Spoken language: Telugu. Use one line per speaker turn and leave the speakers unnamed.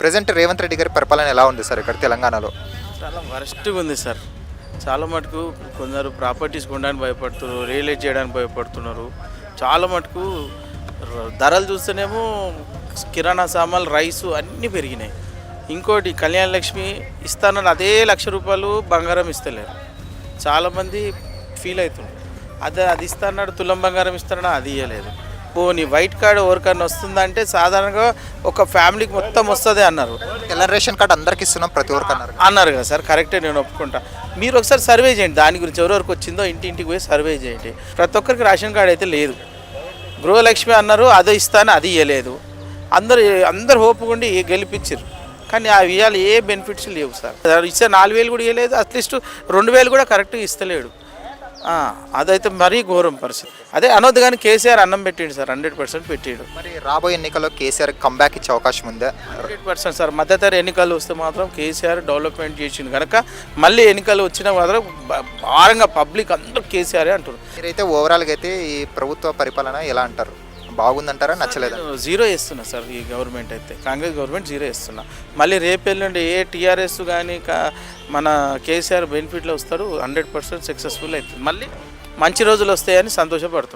ప్రజెంట్ రేవంత్ రెడ్డి గారి పరిపాలన ఎలా ఉంది సార్ ఇక్కడ తెలంగాణలో?
చాలా వరస్ట్గా ఉంది సార్. చాలా మటుకు కొందరు ప్రాపర్టీస్ కొనడానికి భయపడుతున్నారు రియలైజ్ చేయడానికి భయపడుతున్నారు. చాలా మటుకు ర- ధరలు చూస్తేనేమో కిరాణా సామాన్లు రైసు అన్నీ పెరిగినాయి. ఇంకోటి కళ్యాణ లక్ష్మి ఇస్తానని అదే లక్ష రూపాయలు బంగారం ఇస్తలేరు. చాలామంది ఫీల్ అవుతున్నారు. అదే అది ఇస్తానన్నాడు తులం బంగారం ఇస్తానన్నా అది ఇవ్వలేదు పోనీ వైట్ కార్డు ఎవరికన్నా వస్తుందంటే సాధారణంగా ఒక ఫ్యామిలీకి మొత్తం వస్తుంది అన్నారు.
తెల్ల రేషన్ కార్డు అందరికి ఇస్తున్నాం ప్రతి ఒక్కరికి అన్నారు
అన్నారు కదా సార్ కరెక్టే నేను ఒప్పుకుంటా. మీరు ఒకసారి సర్వే చేయండి దాని గురించి ఎవరెవరికి వచ్చిందో ఇంటి ఇంటికి పోయి సర్వే చేయండి. ప్రతి ఒక్కరికి రేషన్ కార్డు అయితే లేదు. గృహలక్ష్మి అన్నారు అదే ఇస్తాను అది ఇవ్వలేదు అందరు అందరు హోపుకుండి గెలిపించారు కానీ అవి ఇవాళ ఏ బెనిఫిట్స్ లేవు సార్. ఇచ్చే నాలుగు వేలు కూడా ఇవ్వలేదు అట్లీస్ట్ రెండు వేలు కూడా కరెక్ట్గా ఇస్తలేడు. ఆ, అదైతే మరీ ఘోరం పరిస్థితి. అదే అనొద్దు కానీ కేసీఆర్ అన్నం పెట్టిండు సార్ హండ్రెడ్ పర్సెంట్ పెట్టిండు.
మరి రాబోయే ఎన్నికల్లో కేసీఆర్ కంబ్యాక్ ఇచ్చే అవకాశం ఉందా?
హండ్రెడ్ పర్సెంట్ సార్ మధ్యతర ఎన్నికలు వస్తే మాత్రం కేసీఆర్ డెవలప్మెంట్ చేసిండు. కనుక మళ్ళీ ఎన్నికలు వచ్చినా మాత్రం భారంగా పబ్లిక్ అందరూ కేసీఆరే అంటారు
మీరైతే ఓవరాల్గా అయితే ఈ ప్రభుత్వ పరిపాలన ఎలా అంటారు? బాగుందంటారా నచ్చలేదా?
జీరో ఇస్తున్నా సార్ ఈ గవర్నమెంట్ అయితే. కాంగ్రెస్ గవర్నమెంట్ జీరో ఇస్తున్నా మళ్ళీ రేపు ఎల్లుండి ఏ టీఆర్ఎస్ కానీ మన కేసీఆర్ బెనిఫిట్లో వస్తారు హండ్రెడ్ పర్సెంట్ సక్సెస్ఫుల్ అవుతుంది. మళ్ళీ మంచి రోజులు వస్తాయని సంతోషపడుతుంది